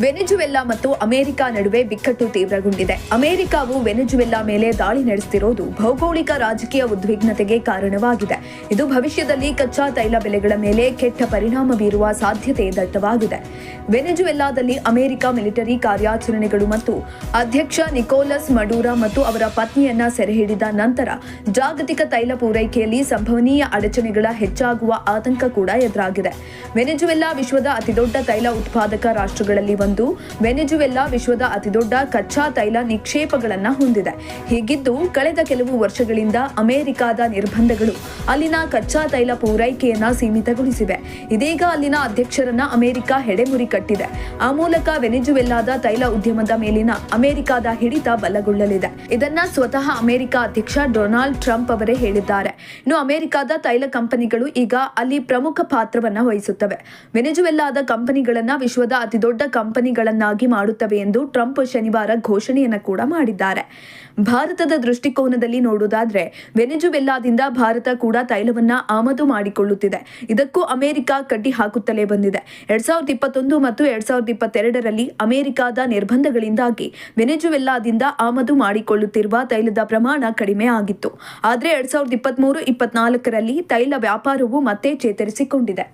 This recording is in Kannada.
ವೆನೆಜುವೆಲ್ಲಾ ಮತ್ತು ಅಮೆರಿಕ ನಡುವೆ ಬಿಕ್ಕಟ್ಟು ತೀವ್ರಗೊಂಡಿದೆ. ಅಮೆರಿಕವು ವೆನೆಜುವೆಲ್ಲಾ ಮೇಲೆ ದಾಳಿ ನಡೆಸುತ್ತಿರುವುದು ಭೌಗೋಳಿಕ ರಾಜಕೀಯ ಉದ್ವಿಗ್ನತೆಗೆ ಕಾರಣವಾಗಿದೆ. ಇದು ಭವಿಷ್ಯದಲ್ಲಿ ಕಚ್ಚಾ ತೈಲ ಬೆಲೆಗಳ ಮೇಲೆ ಕೆಟ್ಟ ಪರಿಣಾಮ ಬೀರುವ ಸಾಧ್ಯತೆ ದಟ್ಟವಾಗಿದೆ. ವೆನೆಜುವೆಲ್ಲಾದಲ್ಲಿ ಅಮೆರಿಕ ಮಿಲಿಟರಿ ಕಾರ್ಯಾಚರಣೆಗಳು ಮತ್ತು ಅಧ್ಯಕ್ಷ ನಿಕೋಲಸ್ ಮಡೂರಾ ಮತ್ತು ಅವರ ಪತ್ನಿಯನ್ನ ಸೆರೆಹಿಡಿದ ನಂತರ ಜಾಗತಿಕ ತೈಲ ಪೂರೈಕೆಯಲ್ಲಿ ಸಂಭವನೀಯ ಅಡಚಣೆಗಳ ಹೆಚ್ಚಾಗುವ ಆತಂಕ ಕೂಡ ಎದುರಾಗಿದೆ. ವೆನೆಜುವೆಲ್ಲಾ ವಿಶ್ವದ ಅತಿದೊಡ್ಡ ತೈಲ ಉತ್ಪಾದಕ ರಾಷ್ಟ್ರಗಳಲ್ಲಿ ಒಂದು ವೆನೆಜುವೆಲ್ಲಾ ವಿಶ್ವದ ಅತಿದೊಡ್ಡ ಕಚ್ಚಾ ತೈಲ ನಿಕ್ಷೇಪಗಳನ್ನು ಹೊಂದಿದೆ. ಹೀಗಿದ್ದು ಕಳೆದ ಕೆಲವು ವರ್ಷಗಳಿಂದ ಅಮೆರಿಕಾದ ನಿರ್ಬಂಧಗಳು ಅಲ್ಲಿನ ಕಚ್ಚಾ ತೈಲ ಪೂರೈಕೆಯನ್ನ ಸೀಮಿತಗೊಳಿಸಿವೆ. ಇದೀಗ ಅಲ್ಲಿನ ಅಧ್ಯಕ್ಷರನ್ನ ಅಮೆರಿಕ ಹೆಡೆಮುರಿ ಕಟ್ಟಿದೆ. ಆ ಮೂಲಕ ವೆನೆಜುವೆಲ್ಲಾದ ತೈಲ ಉದ್ಯಮದ ಮೇಲಿನ ಅಮೆರಿಕದ ಹಿಡಿತ ಬಲಗೊಳ್ಳಲಿದೆ. ಇದನ್ನ ಸ್ವತಃ ಅಮೆರಿಕ ಅಧ್ಯಕ್ಷ ಡೊನಾಲ್ಡ್ ಟ್ರಂಪ್ ಅವರೇ ಹೇಳಿದ್ದಾರೆ. ಇನ್ನು ಅಮೆರಿಕದ ತೈಲ ಕಂಪನಿಗಳು ಈಗ ಅಲ್ಲಿ ಪ್ರಮುಖ ಪಾತ್ರವನ್ನ ವಹಿಸುತ್ತವೆ. ವೆನೆಜುವೆಲ್ಲಾದ ಕಂಪನಿಗಳನ್ನ ವಿಶ್ವದ ಅತಿದೊಡ್ಡ ಕಂಪನಿಗಳನ್ನಾಗಿ ಮಾಡುತ್ತವೆ ಎಂದು ಟ್ರಂಪ್ ಶನಿವಾರ ಘೋಷಣೆಯನ್ನು ಕೂಡ ಮಾಡಿದ್ದಾರೆ. ಭಾರತದ ದೃಷ್ಟಿಕೋನದಲ್ಲಿ ನೋಡುವುದಾದ್ರೆ ವೆನೆಜುವೆಲ್ಲಾದಿಂದ ಭಾರತ ಕೂಡ ತೈಲವನ್ನ ಆಮದು ಮಾಡಿಕೊಳ್ಳುತ್ತಿದೆ. ಇದಕ್ಕೂ ಅಮೆರಿಕ ಕಡ್ಡಿ ಹಾಕುತ್ತಲೇ ಬಂದಿದೆ. ಎರಡ್ ಸಾವಿರದ ಇಪ್ಪತ್ತೊಂದು ಮತ್ತು ಎರಡ್ ಸಾವಿರದ ಇಪ್ಪತ್ತೆರಡರಲ್ಲಿ ಅಮೆರಿಕದ ನಿರ್ಬಂಧಗಳಿಂದಾಗಿ ವೆನೆಜುವೆಲ್ಲಾದಿಂದ ಆಮದು ಮಾಡಿಕೊಳ್ಳುತ್ತಿರುವ ತೈಲದ ಪ್ರಮಾಣ ಕಡಿಮೆ ಆಗಿತ್ತು. ಆದರೆ ಎರಡ್ ಸಾವಿರದ ಇಪ್ಪತ್ಮೂರು, ಇಪ್ಪತ್ನಾಲ್ಕರಲ್ಲಿ ತೈಲ ವ್ಯಾಪಾರವು ಮತ್ತೆ ಚೇತರಿಸಿಕೊಂಡಿದೆ.